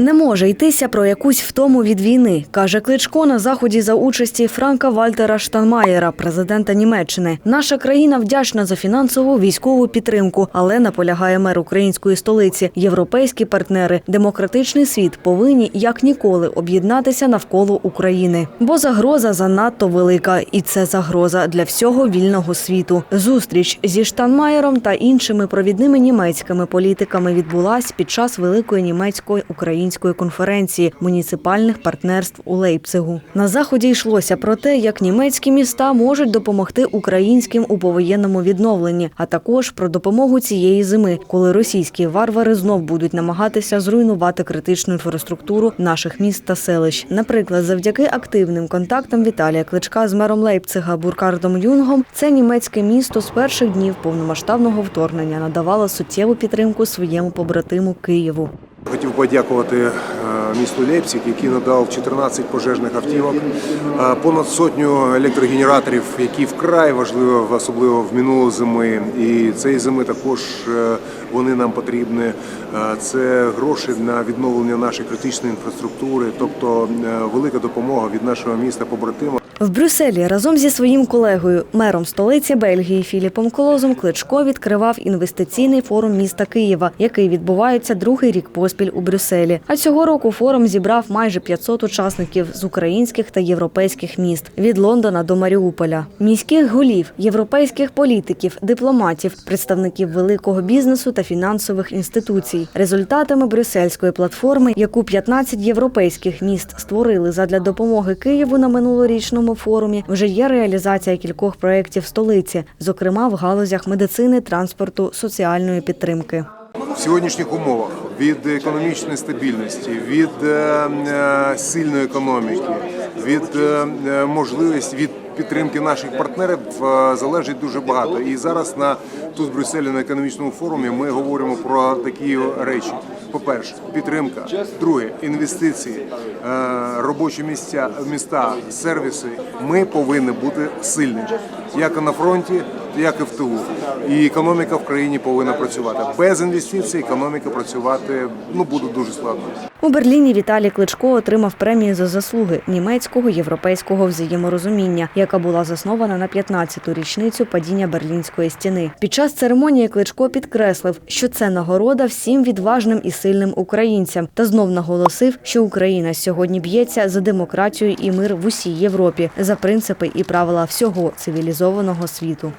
Не може йтися про якусь втому від війни, каже Кличко на заході за участі Франка Вальтера Штанмаєра, президента Німеччини. Наша країна вдячна за фінансову військову підтримку, але наполягає мер української столиці. Європейські партнери, демократичний світ повинні як ніколи об'єднатися навколо України. Бо загроза занадто велика, і це загроза для всього вільного світу. Зустріч зі Штанмаєром та іншими провідними німецькими політиками відбулась під час великої німецької української конференції муніципальних партнерств у Лейпцигу. На заході йшлося про те, як німецькі міста можуть допомогти українським у повоєнному відновленні, а також про допомогу цієї зими, коли російські варвари знов будуть намагатися зруйнувати критичну інфраструктуру наших міст та селищ. Наприклад, завдяки активним контактам Віталія Кличка з мером Лейпцига Буркардом Юнгом, це німецьке місто з перших днів повномасштабного вторгнення надавало суттєву підтримку своєму побратиму Києву. Хотів подякувати місту Лейпциг, який надав 14 пожежних автівок, е, понад сотню електрогенераторів, які вкрай важливі, особливо в минулу зими. І цієї зими також е, вони нам потрібні. Е, Це гроші на відновлення нашої критичної інфраструктури, тобто е, велика допомога від нашого міста побратима. В Брюсселі разом зі своїм колегою, мером столиці Бельгії Філіпом Колозом, Кличко відкривав інвестиційний форум міста Києва, який відбувається другий рік поспіль у Брюсселі. А цього року форум зібрав майже 500 учасників з українських та європейських міст від Лондона до Маріуполя, міських голів, європейських політиків, дипломатів, представників великого бізнесу та фінансових інституцій. Результатами брюссельської платформи, яку 15 європейських міст створили задля допомоги Києву на минулорічному форумі, вже є реалізація кількох проєктів столиці, зокрема в галузях медицини, транспорту, соціальної підтримки. В сьогоднішніх умовах від економічної стабільності, від е, е, сильної економіки, від е, можливості від підтримки наших партнерів залежить дуже багато. І зараз на тут в Брюсселі на економічному форумі ми говоримо про такі речі. По-перше, підтримка. Друге, інвестиції, робочі місця, міста, сервіси. Ми повинні бути сильні, як на фронті, як і в тилу. І економіка в країні повинна працювати. Без інвестицій економіка працювати ну буде дуже складно. У Берліні Віталій Кличко отримав премію за заслуги німецького європейського взаєморозуміння, яка була заснована на 15-ту річницю падіння Берлінської стіни. Під час церемонії Кличко підкреслив, що це нагорода всім відважним і сильним українцям, та знов наголосив, що Україна сьогодні б'ється за демократію і мир в усій Європі, за принципи і правила всього цивілізованого світу.